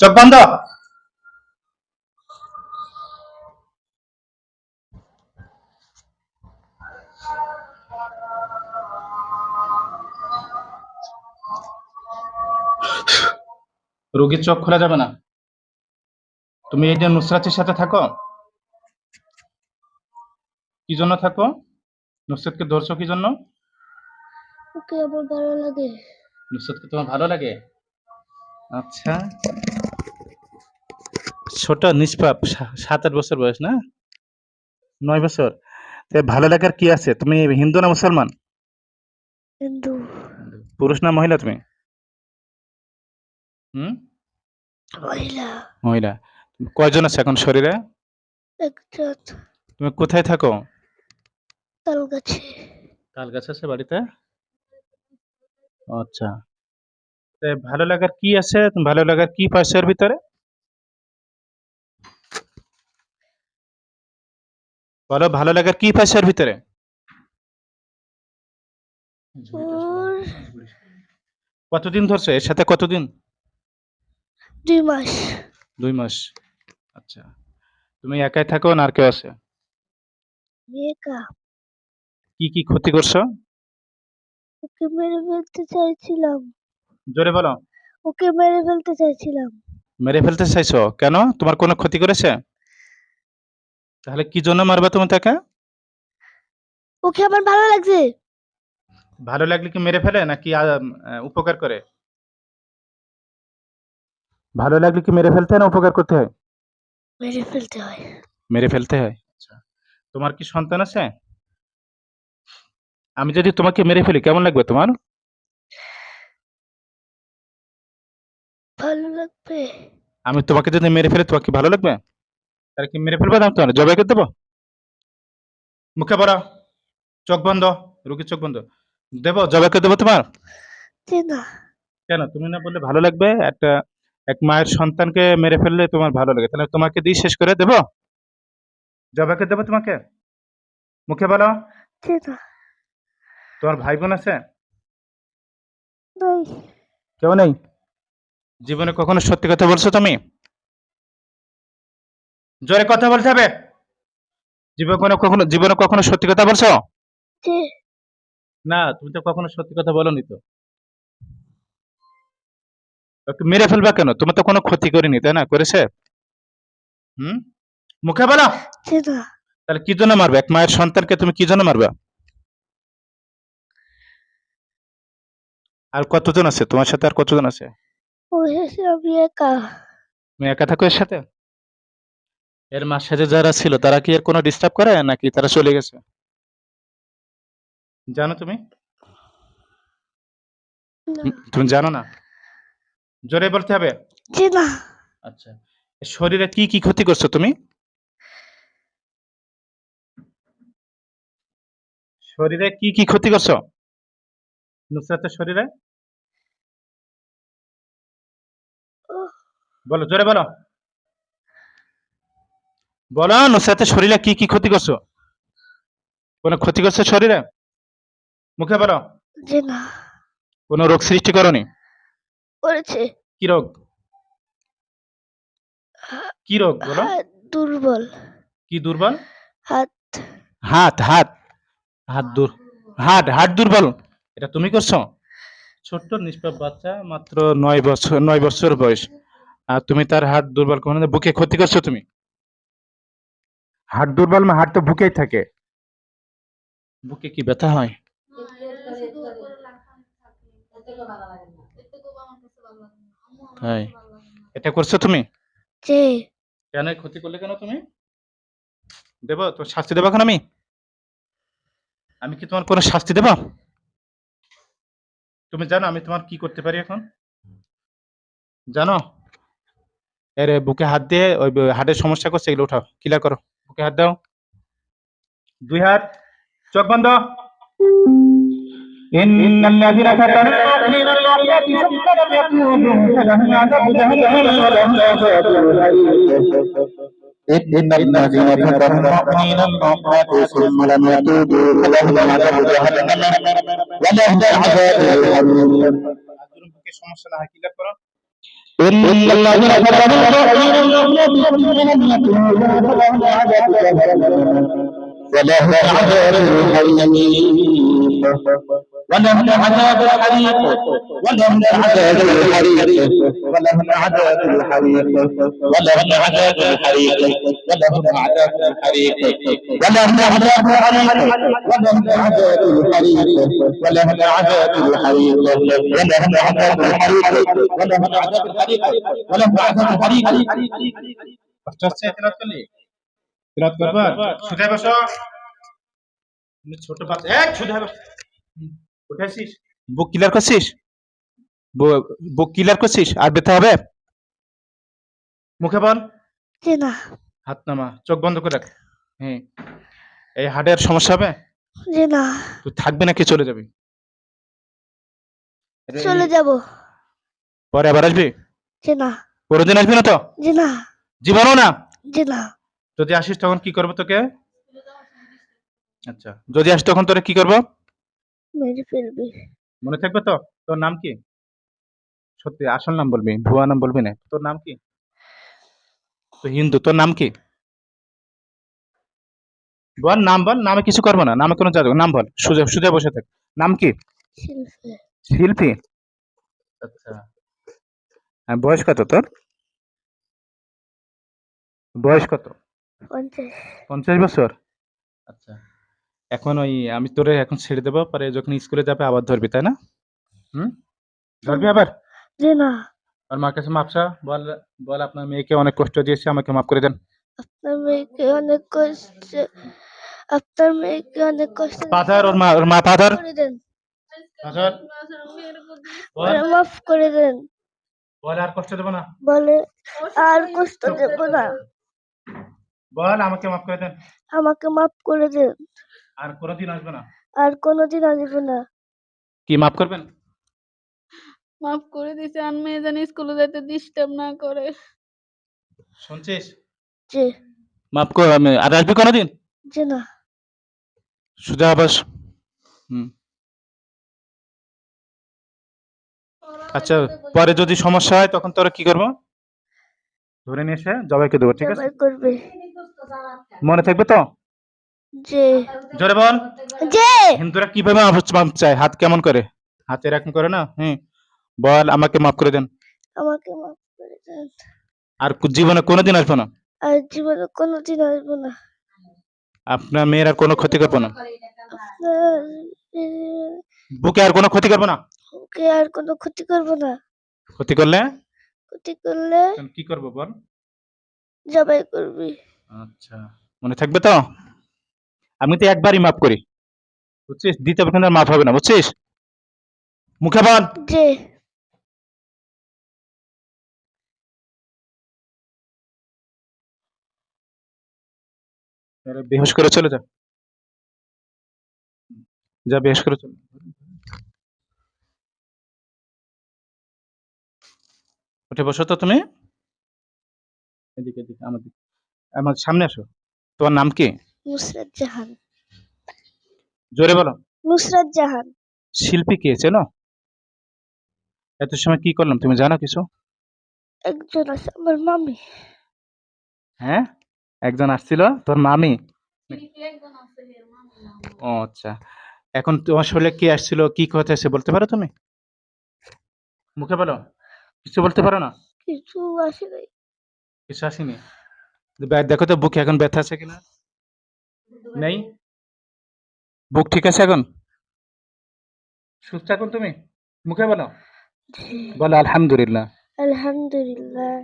চোখ বন্ধ। রোগীর চোখ খোলা যাবে না। তুমি এই যে নুসরাতের সাথে থাকো। কি জন্য থাকো? নুসরাতকে ধরছো কি জন্য? ওকে আমার ভালো লাগে। নুসরাতকে তোমার ভালো লাগে? আচ্ছা। ছোট নিষ্পাপ সাত আট বছর বয়স না? নয় বছর। তে ভালো লাগার কি আছে? তুমি হিন্দু না মুসলমান? কিন্তু পুরুষ না মহিলা তুমি? হুম? মহিলা। মহিলা। কয়জন আছে এখন শরীরে? একজন। তুমি কোথায় থাকো? তাল গাছে তাল আছে বাড়িতে? আচ্ছা। তে ভালো লাগার কি আছে? তুমি ভালো লাগার কি পাইছো এর ভিতরে? বলো ভালো লাগার কি পাইছো এর ভিতরে কতদিন ধরছো? এর সাথে কতদিন? দুই মাস। দুই মাস। আচ্ছা। তুমি একাই থাকো না আর কেউ আছে? একা। কি কি ক্ষতি করছ? ওকে মেরে ফেলতে চাইছিলাম। জোরে বলো। ওকে মেরে ফেলতে চাইছিলাম। মেরে ফেলতে চাইছো? কেন? তোমার কোনো ক্ষতি করেছে? তাহলে কি জন্য মারবা তুমি তাকে? ওকে আমার ভালো লাগছে। ভালো লাগলে কি মেরে ফেলে নাকি আহ, উপকার করে? ভালো লাগলে কি মেরে ফেলতে হয় না উপকার করতে হয়? মেরে ফেলতে হয়। মেরে ফেলতে হয়? আচ্ছা। তোমার কি সন্তান আছে? আমি যদি তোমাকে মেরে ফেলি কেমন লাগবে তোমার? ভালো লাগবে। আমি তোমাকে যদি মেরে ফেলি তোমার কি ভালো লাগবে? তাহলে কি মেরে ফেলব দাম তোমার জবাই করে দেবো? মুখে পড়া। চোখ বন্ধ। রুগীর চোখ বন্ধ। দেবো? জবাই করে দেবো তোমার? কেন? তুমি না বললে ভালো লাগবে? একটা এক মায়ের সন্তানকে মেরে ফেললে তোমার ভালো লাগে। তাহলে তোমাকে দিয়ে শেষ করে দেবো? জবাকে দেবো তোমাকে? মুখে বলো তোমার ভাই বোন আছে কেউ নেই? জীবনে কখনো সত্যি কথা বলছো তুমি? জোরে কথা বলতে হবে। জীবনে কখনো জীবনে কখনো সত্যি কথা বলছো? না তুমি তো কখনো সত্যি কথা বলনি তো। মেরে ফেলবা কেন? তোমার তো কোনো ক্ষতি করিনি তাই না? করেছে? হুম? মুখে বলো। তাহলে কি জন্য মারবে? এক মায়ের সন্তানকে তুমি কি জন্য মারবে? আর কতজন আছে? তোমার সাথে আর কতজন আছে? আমি একা। তুমি একা থাকো এর সাথে? এর সাথে যারা ছিল তারা কি এর কোনো ডিস্টার্ব করে নাকি তারা চলে গেছে? জানো তুমি? তুমি জানো না? জোরে বলতে হবে? না। আচ্ছা। শরীরে কি কি ক্ষতি করছ তুমি? শরীরে কি কি ক্ষতি করছ? নুসরাতের শরীরে? বলো জোরে বলো। বলো নুসরাতের শরীরে কি কি ক্ষতি করছ? কোনো ক্ষতি করছ শরীরে? মুখে বলো। না। কোনো রোগ সৃষ্টি করনি? করেছে। কি রোগ? কি রোগ বলো? দুর্বল। কি দুর্বল? হাত। হাত হাত। হাত দূর। হাত হাত দুর্বল। এটা তুমি করছ? ছোট্ট নিষ্পাপ বাচ্চা মাত্র নয় বছর নয় বছর বয়স। আর তুমি তার হাত দুর্বল কোনো বুকে ক্ষতি করছ তুমি? হাত দুর্বল মানে হাট তো বুকেই থাকে। বুকে কি ব্যথা হয়? তাই। এটা করছ তুমি? যে কেন ক্ষতি করলে কেন তুমি? দেব? তো শাস্তি দেবো এখন আমি? আমি কি তোমার কোনো শাস্তি দেব? তুমি জানো আমি তোমার কি করতে পারি এখন? জানো? এর বুকে হাত দিয়ে ওই হাটের সমস্যা করছে এগুলো উঠাও। ক্লিয়ার করো। বুকে হাত দাও দুই হাত চোখ বন্ধ إن الذين كفروا من المؤمنات ثم لم يتوبوا فلهم عذاب جهنم ولهم عذاب إن الذين كفروا المؤمنين المؤمنات ثم لم يتوبوا فلهم عذاب جهنم ولهم عذاب الحريق বুকে সমস্যা না হয় ক্লিয়ার করো إن الذين كفروا ولهم عذاب الحريق ولهم عذاب الحريق ولهم عذاب الحريق ولهم عذاب الحريق ولهم عذاب الحريق ولهم عذاب الحريق ولهم عذاب الحريق ولهم عذاب الحريق ولهم عذاب الحريق ولهم عذاب الحريق ولهم عذاب الحريق ولهم عذاب الحريق কষ্ট হচ্ছে তেলাওয়াত করলে তেলাওয়াত করবা সুধায় বসো তুমি ছোট বাচ্চা এক সুধায় বসো হুম, উঠে আসিস বুক ক্লিয়ার করছিস বুক ক্লিয়ার করছিস? আর ব্যথা হবে? মুখে বল। না। হাত নামা চোখ বন্ধ করে রাখ। হ্যাঁ এই হার্টের সমস্যা হবে? না। তুই থাকবে নাকি চলে যাবি? চলে যাব। পরে আবার আসবি? না। কোনোদিন আসবি না তো? না। জীবনও না? না। যদি আসিস তখন কি করব তোকে? আচ্ছা যদি আসিস তখন তোরা কি করব? মেরে ফেলবি। মনে থাকবে তো? তোর নাম কি? সত্যি আসল নাম বলবি ভুয়া নাম বলবি না। তোর নাম কি? তো হিন্দু তোর নাম কি? বল নাম বল নামে কিছু করব না নামে কোনো যাদব নাম বল সুজা সুজা বসে থাক। নাম কি? শিল্পী। আচ্ছা। বয়স কত তোর? বয়স কত? পঞ্চাশ। পঞ্চাশ বছর? আচ্ছা। এখন ওই আমি তোরে এখন ছেড়ে দেবো পরে যখন স্কুলে যাবে আবার ধরবি তাই না? হুম? ধরবি আবার? যে না। আর মার কাছে মাপসা বল বল আপনার মেয়েকে অনেক কষ্ট দিয়েছে আমাকে মাফ করে দেন। আপনার মেয়েকে অনেক কষ্ট আপনার মেয়েকে অনেক কষ্ট পাথার ওর মা ওর মা পাথার পাথার মাফ করে দেন। বল আর কষ্ট দেবো না। বলে আর কষ্ট দেব না। বল আমাকে মাফ করে দেন। আমাকে মাফ করে দেন। আর কোনোদিন আসবে না? আর কোনোদিন আসব না। কি মাফ করবেন? মাফ করে দিছে আর মেয়ে জানি স্কুলে যেতে ডিস্টার্ব না করে। শুনছিস? যে মাফ কর আমি আর আসবি কোনোদিন? যে না। সুজা আবাস। হুম। আচ্ছা পরে যদি সমস্যা হয় তখন তোরা কি করব? ধরে নিয়ে এসে জবাইকে দেবো ঠিক আছে? মনে থাকবে তো? জোরে বল। যে হিন্দুরা কীভাবে মাপ চায় হাত কেমন করে? হাতে এরকম করে না? হুম। বল আমাকে মাফ করে দেন। আমাকে মাফ করে দেন। আর জীবনে কোনোদিন আসব না? আর জীবনে কোনোদিন আসব না। আপনার মেয়ের কোনো ক্ষতি করব না? বুকে আর কোনো ক্ষতি করব না? ওকে আর কোনো ক্ষতি করব না। ক্ষতি করলে? ক্ষতি করলে কি করব বল? জবাই করবি। আচ্ছা। মনে থাকবে তো? আমি তো একবারই মাফ করি। বুঝছিস? দ্বিতীয়বার কিন্তু মাফ হবে না বুঝছিস? মুখে বল। বেহুশ করে চলে যা। যা বেহুশ করে চলে উঠে বসো তো তুমি। এদিকে এদিকে আমার দিকে। আমার সামনে আসো। তোমার নাম কি? নুসরাত জাহান। জোরে বলো। নুসরাত জাহান। শিল্পী কে? চেনো? এত সময় কি করলাম? তুমি জানো কিছু? একজন আছে আমার মামি। হ্যাঁ? একজন আসছিল তোর মামি? ও আচ্ছা। এখন তোমার শরীরে কে আসছিল কি কথা এসে বলতে পারো তুমি? মুখে বলো। কিছু বলতে পারো না? কিছু আসেনি। কিছু আসেনি? দেখো তো বুকে এখন ব্যথা আছে কিনা? নেই। বুক ঠিক আছে এখন? সুস্থ এখন তুমি। মুখে বলো। বলো আলহামদুলিল্লাহ। আলহামদুলিল্লাহ।